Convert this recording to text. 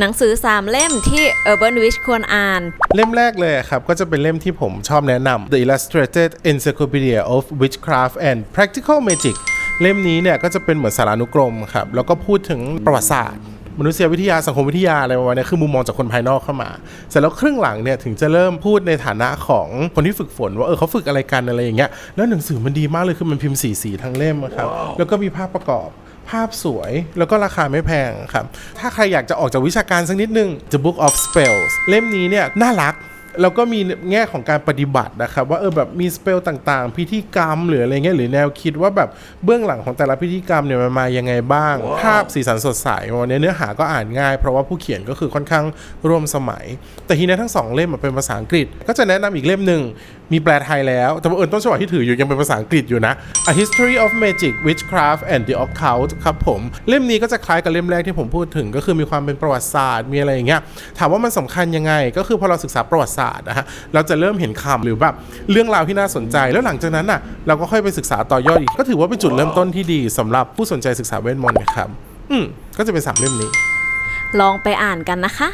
หนังสือ 3 เล่มที่ Urban Witch ควรอ่าน เล่มแรกเลยครับ ก็จะเป็นเล่มที่ผมชอบแนะนำ The Illustrated Encyclopedia of Witchcraft and Practical Magic เล่มนี้เนี่ยก็จะเป็นเหมือนสารานุกรมครับ แล้วก็พูดถึงประวัติศาสตร์ มนุษยวิทยาสังคมวิทยาอะไรประมาณนี้คือมุมมองจากคนภายนอกเข้ามา เสร็จแล้วครึ่งหลังเนี่ยถึงจะเริ่มพูดในฐานะของคนที่ฝึกฝน ว่าเออเขาฝึกอะไรกันอะไรอย่างเงี้ยแล้วหนังสือมันดีมากเลยคือมันพิมพ์สีสีทั้งเล่มอะครับแล้วก็มีภาพประกอบ ภาพสวยแล้วก็ราคาไม่แพงครับ ถ้าใครอยากจะออกจากวิชาการสักนิดนึง The Book of Spells เล่มนี้เนี่ยน่ารักแล้วก็มีแง่ของการปฏิบัตินะครับ ว่าเออแบบมีสเปลต่างๆ พิธีกรรมหรืออะไรเงี้ยหรือแนวคิดว่าแบบเบื้องหลังของแต่ละพิธีกรรมเนี่ยมันมายังไงบ้างภาพสีสันสดใสวันนี้เนื้อหาก็อ่านง่าย เพราะว่าผู้เขียนก็คือค่อนข้างร่วมสมัย แต่ทีนี้ทั้งสองเล่มมันเป็นภาษาอังกฤษ ก็จะแนะนำอีกเล่มหนึ่ง มีแปลไทยแล้ว แต่ว่าเอิญต้นฉบับที่ถืออยู่ยังเป็นภาษาอังกฤษอยู่นะ A History of Magic Witchcraft and the Occult ครับผม เล่มนี้ก็จะคล้ายกับเล่มแรกที่ผมพูดถึง ก็คือมีความเป็นประวัติศาสตร์มีอะไรอย่างเงี้ยถามว่ามันสำคัญยังไง ก็คือพอเราศึกษาประวัติศาสตร์นะฮะเราจะเริ่มเห็นคำหรือแบบเรื่องราวที่น่าสนใจ แล้วหลังจากนั้นน่ะเราก็ค่อยไปศึกษาต่อยอดอีกก็ถือว่าเป็นจุดเริ่มต้นที่ดีสำหรับผู้สนใจศึกษาเวทมนต์นะครับอืมก็จะเป็นสามเล่มนี้ ลองไปอ่านกันนะคะ